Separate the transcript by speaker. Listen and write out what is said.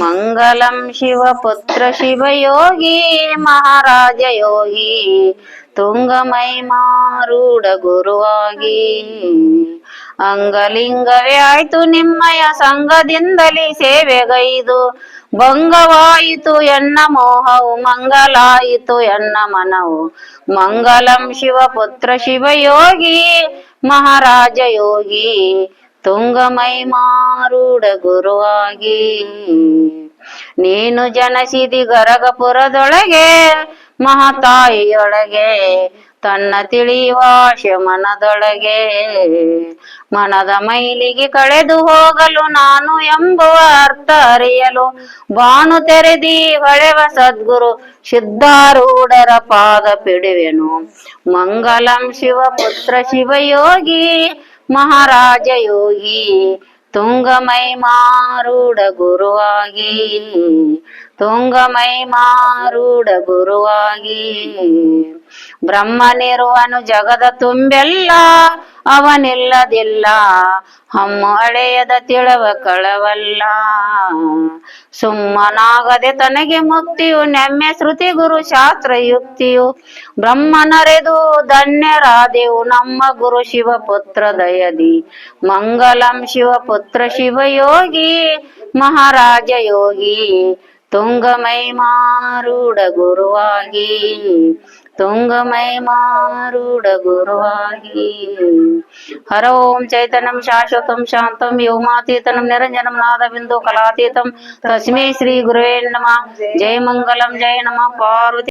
Speaker 1: ಮಂಗಲಂ ಶಿವಪುತ್ರ ಶಿವಯೋಗಿ ಮಹಾರಾಜ ಯೋಗಿ, ತುಂಗಮೈ ತುಂಗಮೈಮಾರೂಢ ಗುರುವಾಗಿ. ಅಂಗಲಿಂಗವೇ ಆಯ್ತು ನಿಮ್ಮಯ ಸಂಘದಿಂದಲೇ ಸೇವೆಗೈದು. ಭಂಗವಾಯಿತು ಎನ್ನ ಮೋಹವು, ಮಂಗಲಾಯಿತು ಎನ್ನ ಮನವು. ಮಂಗಲಂ ಶಿವಪುತ್ರ ಶಿವಯೋಗಿ ಮಹಾರಾಜ ಯೋಗಿ ತುಂಗಮೈಮಾರೂಢ ಗುರುವಾಗಿ. ನೀನು ಜನಸಿದಿ ಗರಗಪುರದೊಳಗೆ, ಮಹಾತಾಯಿಯೊಳಗೆ, ತನ್ನ ತಿಳಿವಾಶ ಮನದೊಳಗೆ ಮನದ ಮೈಲಿಗೆ ಕಳೆದು ಹೋಗಲು ನಾನು ಎಂಬುವ ಅರ್ಥ ಅರಿಯಲು ಬಾನು ತೆರೆದಿ ಹೊಳೆವ ಸದ್ಗುರು ಸಿದ್ಧಾರೂಢರ ಪಾದ ಪಿಡುವೆನು. ಮಂಗಲಂ ಶಿವಪುತ್ರ ಶಿವಯೋಗಿ ಮಹಾರಾಜ ಯೋಗಿ ತುಂಗಮೈ ಮಾರೂಢ ಗುರುವಾಗಿ. ತುಂಗಮೈ ಮಾರೂಢ ಗುರುವಾಗಿ. ಬ್ರಹ್ಮನಿರುವನು ಜಗದ ತುಂಬೆಲ್ಲ ಅವನಿಲ್ಲದಿಲ್ಲ ಹಮ್ಮು ಅಳೆಯದ ತಿಳವ ಕಳವಲ್ಲ. ಸುಮ್ಮನಾಗದೆ ತನಗೆ ಮುಕ್ತಿಯು, ನೆಮ್ಮೆ ಶ್ರುತಿ ಗುರು ಶಾಸ್ತ್ರ ಯುಕ್ತಿಯು ಬ್ರಹ್ಮನರೆದು ಧನ್ಯರಾದೆವು ನಮ್ಮ ಗುರು ಶಿವಪುತ್ರ ದಯದಿ. ಮಂಗಲಂ ಶಿವಪುತ್ರ ಶಿವಯೋಗಿ, ಮಹಾರಾಜ ಯೋಗಿ. ತುಂಗಮೈ ಮಾರೂಢ ಗುರುವಾಗಿ. తుంగమై మారుడగురువాహి హర ఓం చైతన్యం శాశ్వతం శాంతం వ్యోమాతీతనం నిరంజనం నాదబిందు కళాతీతం. తస్మై శ్రీ గురువే నమ. జయ మంగళం జయ నమ. పార్వతి